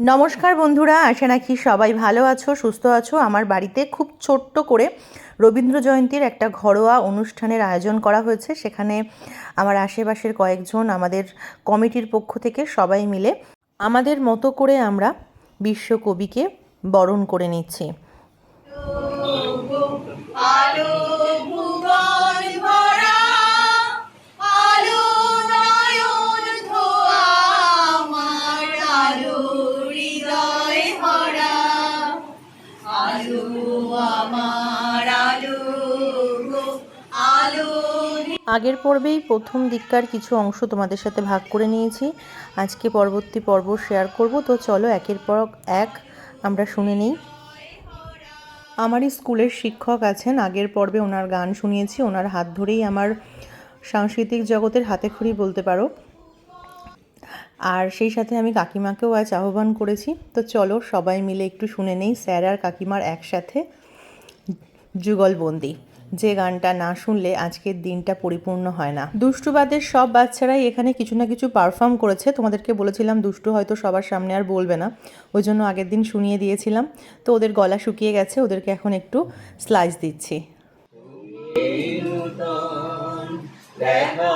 নমস্কার বন্ধুরা, আশা রাখি সবাই ভালো আছো, সুস্থ আছো। আমার বাড়িতে খুব ছোট্ট করে রবীন্দ্র জয়ন্তীর একটা ঘরোয়া অনুষ্ঠানের আয়োজন করা হয়েছে। সেখানে আমার আশেপাশের কয়েকজন আমাদের কমিটির পক্ষ থেকে সবাই মিলে আমাদের মতো করে আমরা বিশ্বকবিকে বরণ করে নিচ্ছি। আলো আগের পর্বেই প্রথম দিককার কিছু অংশ তোমাদের সাথে ভাগ করে নিয়েছি। আজকে পরবর্তী পর্ব শেয়ার করব। তো চলো একের পর এক আমরা শুনে নিই। আমারই স্কুলের শিক্ষক আছেন। আগের পর্বে ওনার গান শুনিয়েছি। ওনার হাত ধরেই আমার সাংস্কৃতিক জগতের হাতেখড়ি বলতে পারো। আর সেই সাথে আমি কাকিমাকেও আজ আহ্বান করেছি। তো চলো সবাই মিলে একটু শুনে নেই। স্যার আর কাকিমার একসাথে যুগলবন্দি। যে গানটা না শুনলে আজকের দিনটা পরিপূর্ণ হয় না। দুষ্টুবাদের সব বাচ্চারাই এখানে কিছু না কিছু পারফর্ম করেছে। তোমাদেরকে বলেছিলাম, দুষ্টু হয়তো সবার সামনে আর বলবে না। ওই জন্য আগের দিন শুনিয়ে দিয়েছিলাম। তো ওদের গলা শুকিয়ে গেছে, ওদেরকে এখন একটু স্লাইস দিচ্ছি। দেখা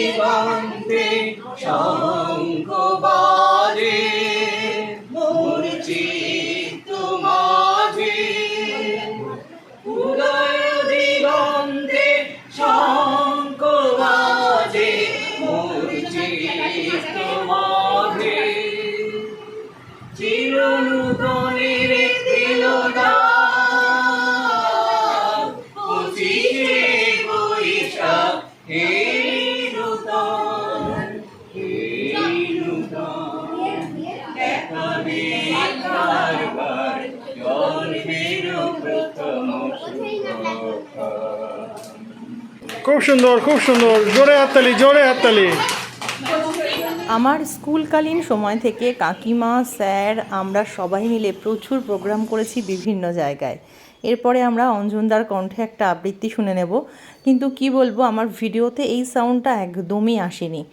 দিগন্তে শঙ্খ বাজে মোর চিত্ত মাঝে উদয় দিগন্তে শঙ্খ বাজে মোর চিত্ত খুব সুন্দর খুব সুন্দর। জোরে হাততালি জোরে হাততালি। আমার স্কুলকালীন সময় থেকে কাকিমা, স্যার, আমরা সবাই মিলে প্রচুর প্রোগ্রাম করেছি বিভিন্ন জায়গায়। এরপরে আমরা অঞ্জনদার কণ্ঠে একটা আবৃত্তি শুনে নেব। কিন্তু কি বলব, আমার ভিডিওতে এই সাউন্ডটা একদমই আসেনি।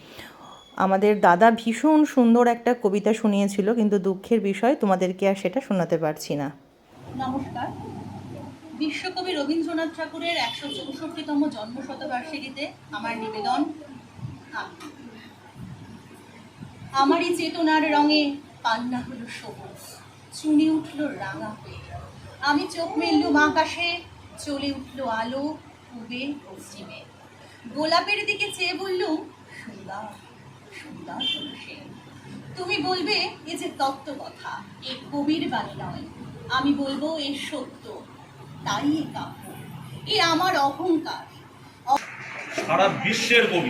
আমাদের দাদা ভীষণ সুন্দর একটা কবিতা শুনিয়েছিল, কিন্তু দুঃখের বিষয় তোমাদেরকে আর সেটা শোনাতে পারছি না। নমস্কার। বিশ্বকবি রবীন্দ্রনাথ ঠাকুরের একশো চৌষট্টিতম জন্মশতবার্ষিকীতে আমার নিবেদন। আমারই চেতনার রঙে পান্না হলো সবুজ, চুনি উঠল রাঙা হয়ে। আমি চোখ মেললুম আকাশে চলে উঠল আলো পূবে পশ্চিমে। গোলাপের দিকে চেয়ে বললুম, সুন্দর। তুমি বলবে, এ যে তত্ত্ব কথা, এ কবির বাণী নয়। আমি বলব, এ সত্য। তাই এ কাব্য। এ আমার অহংকার। সারা বিশ্বের কবি।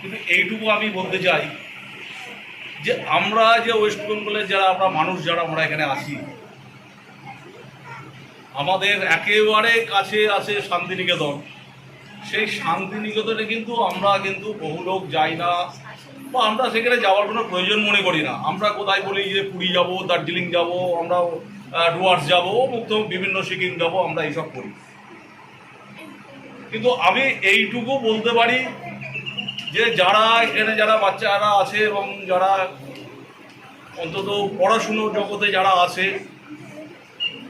কিন্তু এইটুকু আমি বলতে চাই যে আমরা যে ওয়েস্ট বেঙ্গলের যারা, আমরা মানুষ যারা, আমরা এখানে আছি। আমাদের একেবারে কাছে আছে শান্তিনিকেতন। সেই শান্তিনিকেতনে কিন্তু আমরা কিন্তু বহু লোক যাই না। বা আমরা সেখানে যাওয়ার কোনো প্রয়োজন মনে করি না। আমরা কোথায় বলি যে পুরী যাব, দার্জিলিং যাব, আমরা ডুয়ার্স যাব মুক্ত বিভিন্ন সিকিম যাব, আমরা এইসব করি। কিন্তু আমি এইটুকু বলতে পারি যে যারা এখানে যারা বাচ্চারা আছে এবং যারা অন্তত পড়াশুনো জগতে যারা আছে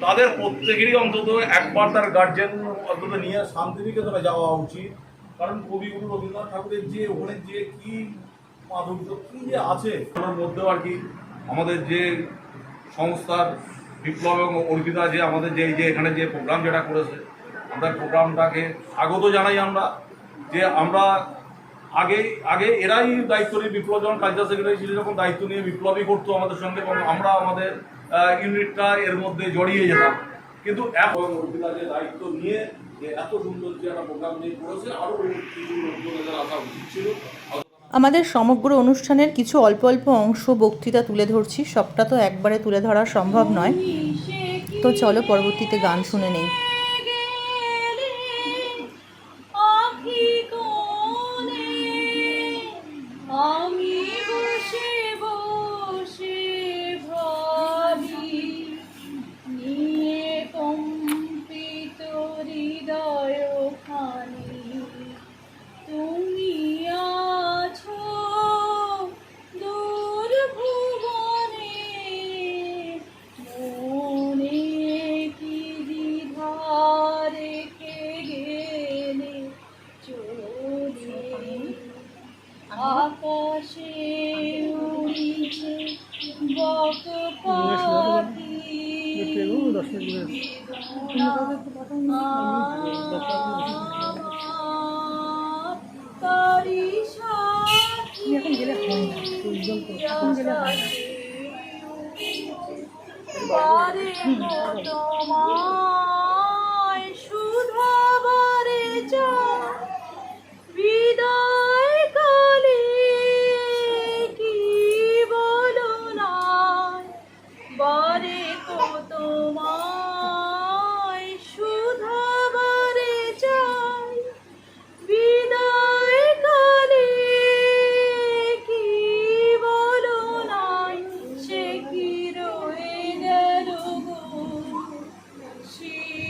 তাদের প্রত্যেকেরই অন্তত একবার তার গার্জেন অন্তত নিয়ে শান্তিনিকেতনে যাওয়া উচিত। কারণ কবিগুরু রবীন্দ্রনাথ ঠাকুরের যে, ওখানে যে কি মাধুর্য, কি যে আছে ওর মধ্যেও আর কি আমাদের যে সংস্থার বিপ্লব এবং অর্পিতা যে আমাদের যে যে এখানে যে প্রোগ্রাম যেটা করেছে, আমরা প্রোগ্রামটাকে স্বাগত জানাই আমরা, যে আমরা আগে আগে এরাই দায়িত্ব নিয়ে বিপ্লব, যখন কালচার সেক্রেটারি ছিল যখন দায়িত্ব নিয়ে বিপ্লবই করতো আমাদের সঙ্গে, এবং আমরা আমাদের ইউনিটটা এর মধ্যে জড়িয়ে যেতাম। কিন্তু এখন দায়িত্ব নিয়ে যে এত সুন্দর যে একটা প্রোগ্রাম নিয়ে করেছে আরও কিছু লোকজনের আসা উচিত ছিল। আমাদের সমগ্র অনুষ্ঠানের কিছু অল্প অল্প অংশ বক্তৃতা তুলে ধরছি। সবটা তো একবারে তুলে ধরা সম্ভব নয়। তো চলো পরবর্তীতে গান শুনে নেই। আকাশে উড়িছে বক পাখি তারি সাথী বারে তোমায়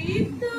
Eita!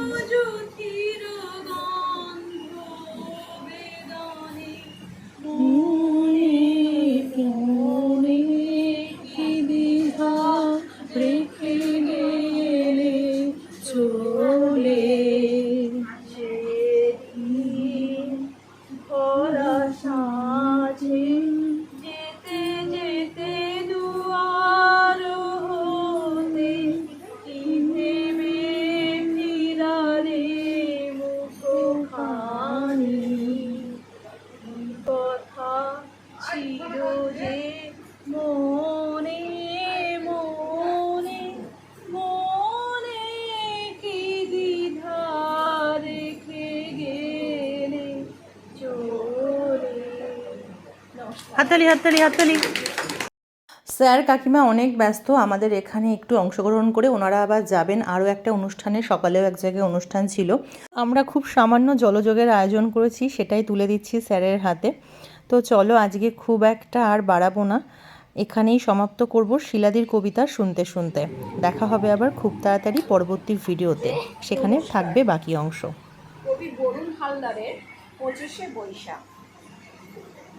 হাততালি হাততালি হাততালি। স্যার কাকিমা অনেক ব্যস্ত। আমাদের এখানে একটু অংশগ্রহণ করে ওনারা আবার যাবেন। আরও একটা অনুষ্ঠানে সকালেও এক জায়গায় অনুষ্ঠান ছিল। আমরা খুব সামান্য জলযোগের আয়োজন করেছি সেটাই তুলে দিচ্ছি স্যারের হাতে। তো চলো আজকে খুব একটা আর বাড়াবো না। এখানেই সমাপ্ত করব শিলাদির কবিতা শুনতে শুনতে। দেখা হবে আবার খুব তাড়াতাড়ি পরবর্তী ভিডিওতে। সেখানে থাকবে বাকি অংশ। কবি বরুণ হালদারের পঁচিশে বৈশাখ।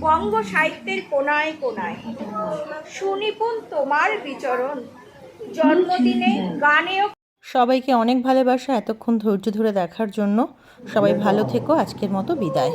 বঙ্গ সাহিত্যের কোনায় কোনায়। সুনিপুণ তোমার বিচরণ। জন্মদিনে গানেও সবাইকে অনেক ভালোবাসা এতক্ষণ ধৈর্য ধরে দেখার জন্য। সবাই ভালো থেকো, আজকের মতো বিদায়।